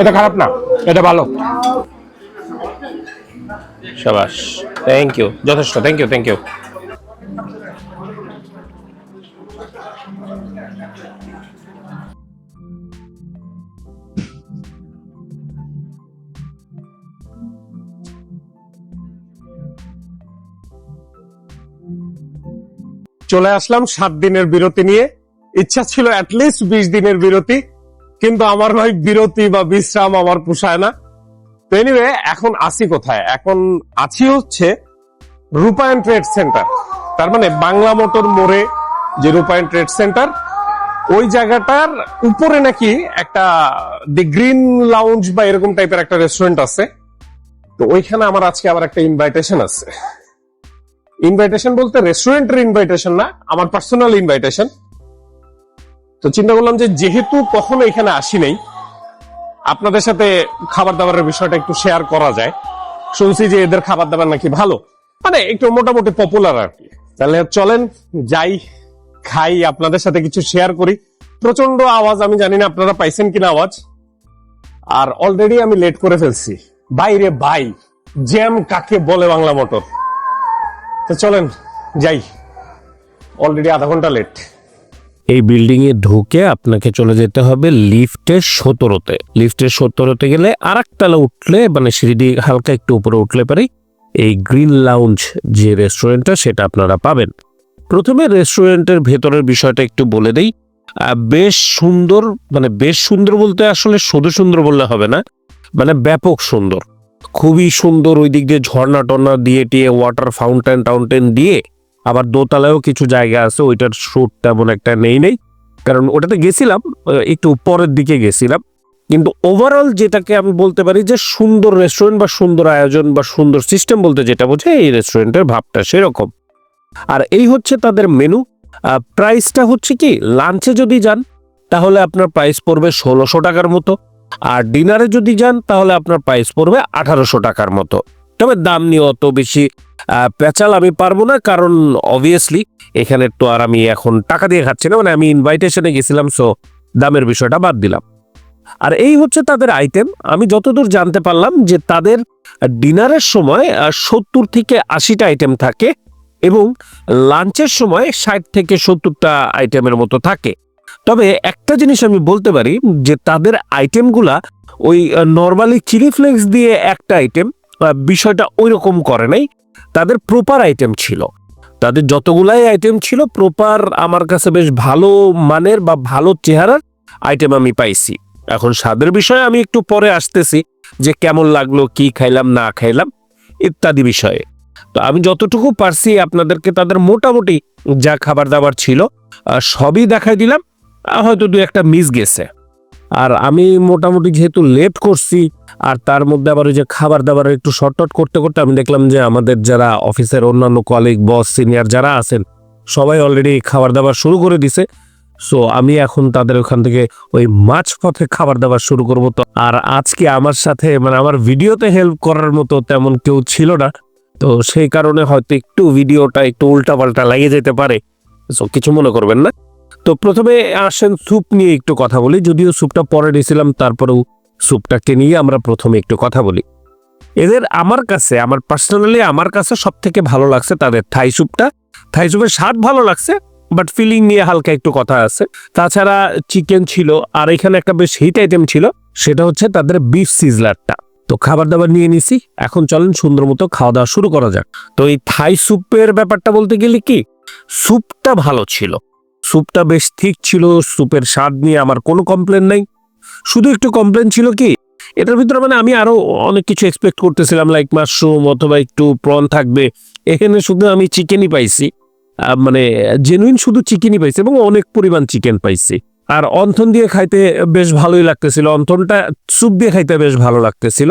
এটা খারাপ না এটা ভালো। সাবাস থ্যাংক ইউ যথেষ্ট থ্যাংক ইউ থ্যাংক ইউ চলে আসলাম সাত দিনের বিরতি নিয়ে। ইচ্ছা ছিল অ্যাটলিস্ট বিশ দিনের বিরতি, কিন্তু আমার ভাই বিরতি বা বিশ্রাম আমার পোষায় না। তো এনিওয়ে এখন আসি কোথায়? এখন আছি হচ্ছে রূপায়ণ ট্রেড সেন্টার। তার মানে বাংলা মোটর মোড়ে যে রূপায়ণ ট্রেড সেন্টার, ওই জায়গাটার উপরে নাকি একটা দি গ্রিন লাউঞ্জ বা এরকম টাইপের একটা রেস্টুরেন্ট আছে। তো ওইখানে আমার আজকে আবার একটা ইনভাইটেশন আছে। ইনভাইটেশন বলতে রেস্টুরেন্টের ইনভাইটেশন না, আমার পার্সোনাল ইনভাইটেশন তো চিন্তা করলাম যে যেহেতু কখনো এখানে আসি নাই, আপনাদের সাথে খাবার দাবারের বিষয়টা একটু শেয়ার করা যায়। শুনছি যে এদের খাবার দাবার নাকি ভালো। মানে একটু মোটামুটি পপুলার আর কি। তাহলে চলেন, যাই, খাই, আপনাদের সাথে কিছু শেয়ার করি। প্রচণ্ড আওয়াজ, আমি জানি না আপনারা পাইছেন কিনা আওয়াজ। আর অলরেডি আমি লেট করে ফেলছি। বাইরে, বাই। জ্যাম কাকে বলে বাংলা মোটর? তো চলেন, যাই। অলরেডি আধা ঘণ্টা লেট এই বিল্ডিং এ ঢুকে আপনাকে চলে যেতে হবে লিফটের সতেরোতে। লিফটের সতেরোতে গেলে আর একতলা উঠলে মানে সিঁড়ি দিয়ে হালকা একটু উপরে উঠলে পারি এই গ্রিন লাউঞ্জ যে রেস্টুরেন্টটা সেটা আপনারা পাবেন। প্রথমে রেস্টুরেন্টের ভেতরের বিষয়টা একটু বলে দেই। বেশ সুন্দর মানে বেশ সুন্দর বলতে আসলে শুধু সুন্দর বললে হবে না মানে ব্যাপক সুন্দর। খুবই সুন্দর ওই দিক দিয়ে ঝর্ণা টর্না দিয়ে টিয়ে ওয়াটার ফাউন্টেন টাউন্টেন দিয়ে আবার দোতলায়ও কিছু জায়গা আছে, ওইটার শ্যুট তেমন একটা নেই নেই। কারণ ওটাতে গেছিলাম একটু পরের দিকে গেছিলাম। কিন্তু ওভারঅল যেটাকে আমি বলতে পারি যে সুন্দর রেস্টুরেন্ট বা সুন্দর আয়োজন বা সুন্দর সিস্টেম বলতে যেটা বোঝে এই রেস্টুরেন্টের ভাবটা সেরকম। আর এই হচ্ছে তাদের মেনু প্রাইসটা হচ্ছে কি লাঞ্চে যদি যান, তাহলে আপনার প্রাইস পড়বে ষোলোশো টাকার মতো। আর ডিনারে যদি যান, তাহলে আপনার প্রাইস পড়বে আঠারোশো টাকার মতো। তবে দাম নিয়ে অত বেশি পেঁচাল আমি পারব না, কারণ অবভিয়াসলি এখানে তো আর আমি এখন টাকা দিয়ে খাচ্ছি না মানে আমি ইনভাইটেশনে গেছিলাম সো দামের বিষয়টা বাদ দিলাম। আর এই হচ্ছে তাদের আইটেম আমি যতদূর জানতে পারলাম যে তাদের ডিনারের সময় সত্তর থেকে আশিটা আইটেম থাকে এবং লাঞ্চের সময় ষাট থেকে সত্তরটা আইটেমের মতো থাকে। তবে একটা জিনিস আমি বলতে পারি যে তাদের আইটেমগুলা ওই নর্মালি চিলি ফ্লেক্স দিয়ে একটা আইটেম বিষয়টা ওই রকম করে নাই। তাদের প্রপার আইটেম ছিল। তাদের যতগুলাই আইটেম ছিল প্রপার আমার কাছে বেশ ভালো মানের বা ভালো চেহারার আইটেম আমি পাইছি। এখন স্বাদের বিষয়ে আমি একটু পরে আসতেছি, যে কেমন লাগল, কি খাইলাম, না খাইলাম, ইত্যাদি বিষয়ে। তো আমি যতটুকু পারছি, আপনাদেরকে তাদের মোটামুটি যা খাবার দাবার ছিল সবই দেখাই দিলাম। হয়তো দু একটা মিস গেছে। আর আমি মোটামুটি যেহেতু লেট করছি, আর তার মধ্যে আবার ওই যে খাবার দাবার একটু শর্টট করতে করতে আমি দেখলাম যে আমাদের যারা অফিসের অন্যান্য কলিগ বস সিনিয়র যারা আছেন, সবাই অলরেডি খাবার দাবার শুরু করে দিছে। সো আমি এখন তাদের ওখান থেকে ওই মাছ পথে খাবার দাবার শুরু করব তো। আর আজকে আমার সাথে মানে আমার ভিডিওতে হেল্প করার মতো তেমন কেউ ছিল না। তো সেই কারণে হয়তো একটু ভিডিওটা একটু উল্টাপাল্টা লাগিয়ে যেতে পারে। সো কিছু মনে করবেন না? তো প্রথমে আসেন স্যুপ নিয়ে একটু কথা বলি, যদিও স্যুপটা পরে নিয়েছিলাম তারপরেও স্যুপটাকে নিয়ে আমরা প্রথমে একটু কথা বলি। এদের আমার কাছে, আমার পার্সোনালি আমার কাছে সব থেকে ভালো লাগছে তাদের থাই স্যুপটা থাই স্যুপের স্বাদ ভালো লাগছে বাট ফিলিং নিয়ে হালকা একটু কথা আছে। তাছাড়া চিকেন ছিল, আর এখানে একটা বেশ হিট আইটেম ছিল, সেটা হচ্ছে তাদের বিফ সিজলারটা তো খাবার দাবার নিয়ে নিছি, এখন চলেন সুন্দর মতো খাওয়া দাওয়া শুরু করা যাক। তো এই থাই স্যুপের ব্যাপারটা বলতে গেলে কি স্যুপটা ভালো ছিল। স্যুপটা বেশ ঠিক ছিল স্যুপের স্বাদ নিয়ে আমার কোনো কমপ্লেন নাই। শুধু একটু কমপ্লেন ছিল কি, এটার ভিতরে মানে আমি আরও অনেক কিছু এক্সপেক্ট করতেছিলাম লাইক মাশরুম অথবা একটু প্রন থাকবে। এখানে শুধু আমি চিকেনই পাইছি। মানে জেনুইন শুধু চিকেনই পাইছি এবং অনেক পরিমাণ চিকেন পাইছি। আর অন্থন দিয়ে খাইতে বেশ ভালোই লাগতেছিল। অন্থনটা স্যুপ দিয়ে খাইতে বেশ ভালো লাগতেছিল।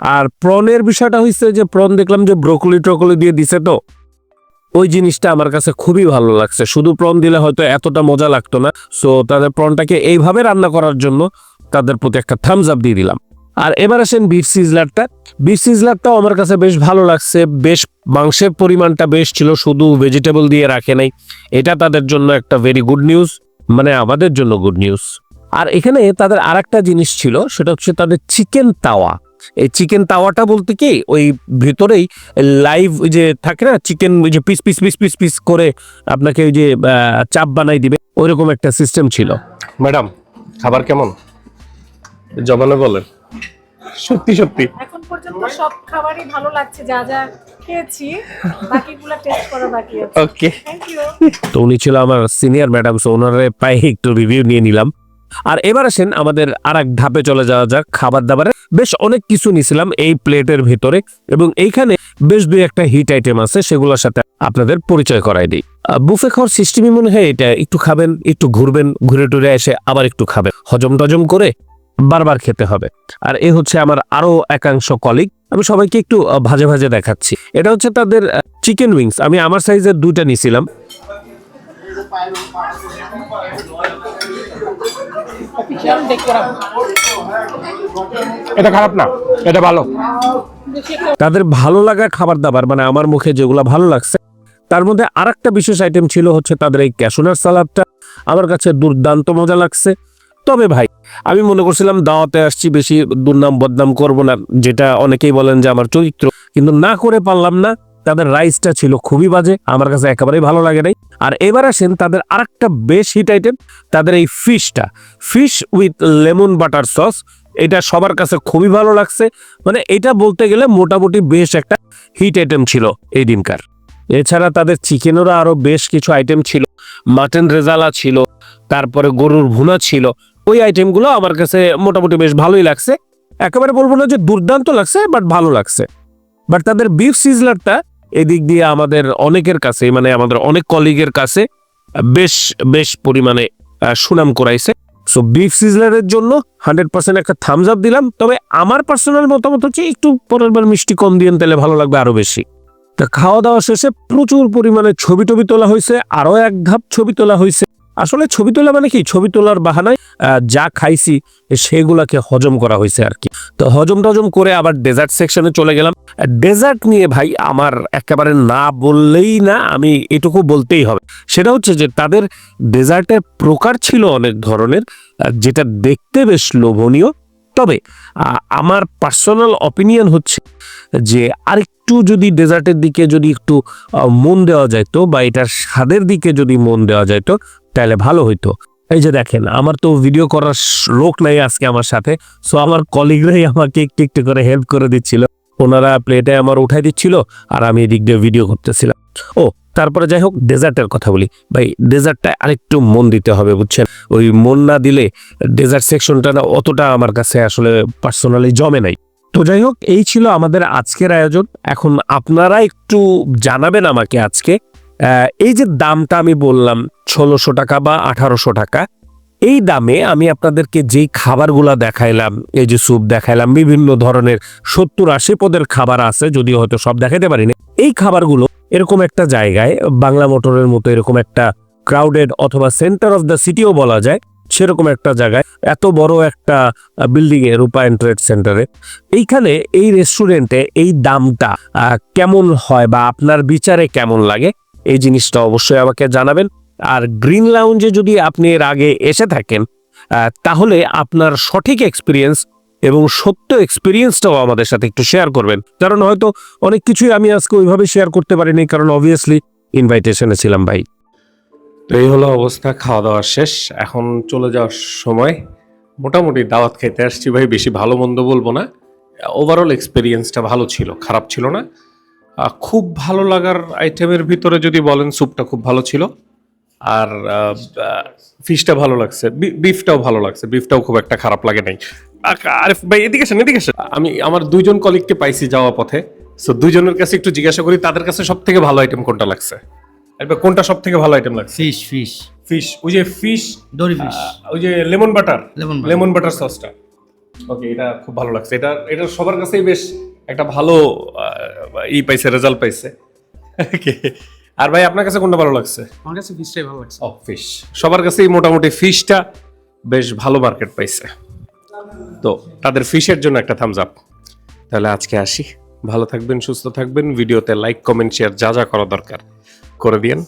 আর প্রনের বিষয়টা হয়েছে যে প্রন দেখলাম যে ব্রোকলি ট্রকলি দিয়ে দিছে তো। ওই জিনিসটা আমার কাছে খুবই ভালো লাগছে। শুধু প্রন দিলে হয়তো এতটা মজা লাগতো না। সো তাদের প্রনটাকে এইভাবে রান্না করার জন্য তাদের প্রতি একটা থামস আপ দিয়ে দিলাম। আর এবার আসেন বিফ সিজলারটা বিফ সিজলারটাও আমার কাছে বেশ ভালো লাগছে। বেশ মাংসের পরিমাণটা বেশ ছিল, শুধু ভেজিটেবল দিয়ে রাখে নাই। এটা তাদের জন্য একটা ভেরি গুড নিউজ মানে আমাদের জন্য গুড নিউজ আর এখানে তাদের আরেকটা জিনিস ছিল, সেটা হচ্ছে তাদের চিকেন তাওয়া। এই চিকেন তাওয়াটা বলতে কি ওই ভেতরেই লাইভ ওই যে থাকে না চিকেন ওই যে piece piece piece piece piece করে আপনাকে ওই যে চাপ বানাই দিবে ওইরকম একটা সিস্টেম ছিল। ম্যাডাম খাবার কেমন? জবানে বলেন। সত্যি সত্যি। এখন পর্যন্ত সব খাবারই ভালো লাগছে যা যা খেয়েছি বাকিগুলো টেস্ট করা বাকি আছে। ওকে থ্যাংক ইউ তো উনি ছিল আমার সিনিয়র ম্যাডাম সো ওনারে পায়ে একটু রিভিউ নিয়ে নিলাম। আর এবার আসেন আমাদের আর এক ধাপে চলে যাওয়া যাক খাবার দাবারে বেশ অনেক কিছু নিছিলাম এই প্লেটের ভিতরে এবং এইখানে বেশ দুই একটা হিট আইটেম আছে, সেগুলোর সাথে আপনাদের পরিচয় করাই দিই। বুফে খাওয়ার সিস্টেমই মনে হয় এটা একটু খাবেন, একটু ঘুরবেন, ঘুরে টুরে এসে আবার একটু খাবেন। হজম টজম করে বারবার খেতে হবে। আর এ হচ্ছে আমার আরও একাংশ কলিগ আমি সবাইকে একটু ভাজে ভাজে দেখাচ্ছি। এটা হচ্ছে তাদের চিকেন উইংস আমি আমার সাইজের দুইটা নিছিলাম। এটা খারাপ না, এটা ভালো। তাদের ভালো লাগা খাবার দাবার মানে আমার মুখে যেগুলো ভালো লাগছে, তার মধ্যে আরেকটা বিশেষ আইটেম ছিল হচ্ছে তাদের এই ক্যাশনার সালাদটা। আমার কাছে দুর্দান্ত মজা লাগছে। তবে ভাই, আমি মনে করছিলাম দাওয়াতে আসছি, বেশি দুর্নাম বদনাম করব না, যেটা অনেকেই বলেন যে আমার চরিত্র। কিন্তু না করে পারলাম না, তাদের রাইসটা ছিল খুবই বাজে, আমার কাছে একেবারেই ভালো লাগে নাই। আর এবার আসেন তাদের আরেকটা বেশ হিট আইটেম তাদের এই ফিশটা। Fish with lemon butter sauce এটা সবার কাছে খুবই ভালো লাগছে। মানে এটা বলতে গেলে মোটামুটি বেশ একটা হিট আইটেম ছিল এই দিনকার। এছাড়া তাদের চিকেনেরও আরও বেশ কিছু আইটেম ছিল। মাটন রেজালা ছিল, তারপরে গরুর ভুনা ছিল। ওই আইটেমগুলো আমার কাছে মোটামুটি বেশ ভালোই লাগছে। একেবারে বলব না যে দুর্দান্ত লাগছে বাট ভালো লাগছে। বাট তাদের বিফ সিজলারটা এদিক দিয়ে আমাদের অনেকের কাছে মানে আমাদের অনেক কলিগের কাছে, বেশ বেশ পরিমাণে সুনাম করাইছে সো বিফ সিজলারের জন্য হান্ড্রেড পার্সেন্ট একটা থামস আপ দিলাম। তবে আমার পার্সোনাল মতামত হচ্ছে, একটু পরের বার মিষ্টি কম দিয়ে তাহলে ভালো লাগবে আরও বেশি। তা খাওয়া দাওয়া শেষে প্রচুর পরিমাণে ছবি টবি তোলা হয়েছে আরও এক ধাপ ছবি তোলা হয়েছে। আসলে ছবি তোলা মানে কি? ছবি তোলার বাহানায় যা খাইছি, সেগুলাকে হজম করা হয়েছে আর কি। তো হজম টজম করে আবার ডেজার্ট সেকশনে চলে গেলাম। ডেজার্ট নিয়ে ভাই আমার একেবারে না বললেই না, আমি এটুকু বলতেই হবে। সেটা হচ্ছে যে তাদের ডেজার্টের প্রকার ছিল অনেক ধরনের যেটা দেখতে বেশ লোভনীয়। তবে আমার পার্সোনাল অপিনিয়ন হচ্ছে যে আরেকটু যদি ডেজার্টের দিকে যদি একটু মন দেওয়া যাইতো বা এটার স্বাদের দিকে যদি মন দেওয়া যাইতো, তাহলে ভালো হইতো। এই যে দেখেন, আমার তো ভিডিও করার লোক নাই আজকে আমার সাথে সো আমার কলিগরাই আমাকে একটু একটু করে হেল্প করে দিচ্ছিল। ওনারা প্লেটে আমার উঠাই দিচ্ছিল আর আমি এদিক দিয়ে ভিডিও করতেছিলাম। ও, তারপরে যাই হোক, ডেজার্টের কথা বলি। ভাই, ডেজার্টটা আরেকটু মন দিতে হবে, বুঝছেন? ওই মন না দিলে, ডেজার্ট সেকশনটা না অতটা আমার কাছে আসলে পার্সোনালি জমে নাই। তো যাই হোক, এই ছিল আমাদের আজকের আয়োজন। এখন আপনারা একটু জানাবেন আমাকে আজকে এই যে দামটা আমি বললাম, ষোলোশো টাকা বা আঠারোশো টাকা, এই দামে আমি আপনাদেরকে যেই খাবারগুলা দেখাইলাম, এই যে স্যুপ দেখাইলাম, বিভিন্ন ধরনের সত্তর আশি পদের খাবার আছে, যদিও হয়তো সব দেখাতে পারিনি। এই খাবারগুলো এরকম একটা জায়গায়, বাংলা মোটরের মতো এরকম একটা ক্রাউডেড অথবা সেন্টার অফ দ্য সিটিও বলা যায় সেরকম একটা জায়গায় এত বড় একটা বিল্ডিং এ রূপায়ণ ট্রেড সেন্টারে এইখানে এই রেস্টুরেন্টে এই দামটা কেমন হয় বা আপনার বিচারে কেমন লাগে, এই জিনিসটা অবশ্যই আমাকে জানাবেন। আর গ্রিন লাউঞ্জে যদি আপনি এর আগে এসে থাকেন তাহলে আপনার সঠিক এক্সপিরিয়েন্স এবং সত্য এক্সপিরিয়েন্সটাও আমাদের সাথে একটু শেয়ার করবেন। কারণ হয়তো অনেক কিছুই আমি আজকে ওইভাবে শেয়ার করতে পারিনি, কারণ অবভিয়াসলি ইনভাইটেশনে ছিলাম ভাই। তো এই হলো অবস্থা, খাওয়া দাওয়া শেষ। এখন চলে যাওয়ার সময়। মোটামুটি দাওয়াত খেতে আসছি ভাই, বেশি ভালো মন্দ বলব না। ওভারঅল এক্সপিরিয়েন্সটা ভালো ছিল, খারাপ ছিল না। খুব ভালো লাগার আইটেমের ভিতরে যদি বলেন স্যুপটা খুব ভালো ছিল। আর ফিশটা ভালো লাগছে বিফটাও ভালো লাগছে। বিফটাও খুব একটা খারাপ লাগে নাই। আ- আরিফ ভাই, এদিকে আসেন এদিকে আসেন। আমি, আমার দুইজন কলিগকে পাইছি যাওয়া পথে। সো দুজনের কাছে একটু জিজ্ঞাসা করি, তাদের কাছে সব থেকে ভালো আইটেম কোনটা লাগছে? ভাই, কোনটা সব থেকে ভালো আইটেম লাগছে? ফিশ ফিশ ফিশ ওই যে ফিশ দড়ি ফিশ ওই যে লেমন বাটার লেমন বাটার সসটা ওকে এটা খুব ভালো লাগছে। এটা এটা সবার কাছেই বেশ একটা ভালো ই পাইছে রেজাল্ট পাইছে। Okay. আর ভাই আপনার কাছে কোনটা ভালো লাগছে? আমার কাছে ফিশটাই ভালো লাগছে। ও ফিশ সবার কাছেই মোটামুটি ফিশটা বেশ ভালো মার্কেট পাইছে। তো তাদের ফিশের জন্য একটা থামস আপ তাহলে আজকে আসি। ভালো থাকবেন সুস্থ থাকবেন। ভিডিওতে লাইক কমেন্ট শেয়ার যা যা করা দরকার। করে দিয়েন।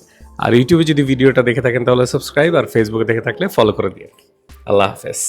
আর ইউটিউবে যদি ভিডিওটা দেখে থাকেন তাহলে সাবস্ক্রাইব আর ফেসবুকে দেখে থাকলে ফলো করে দিন আল্লাহ হাফেজ।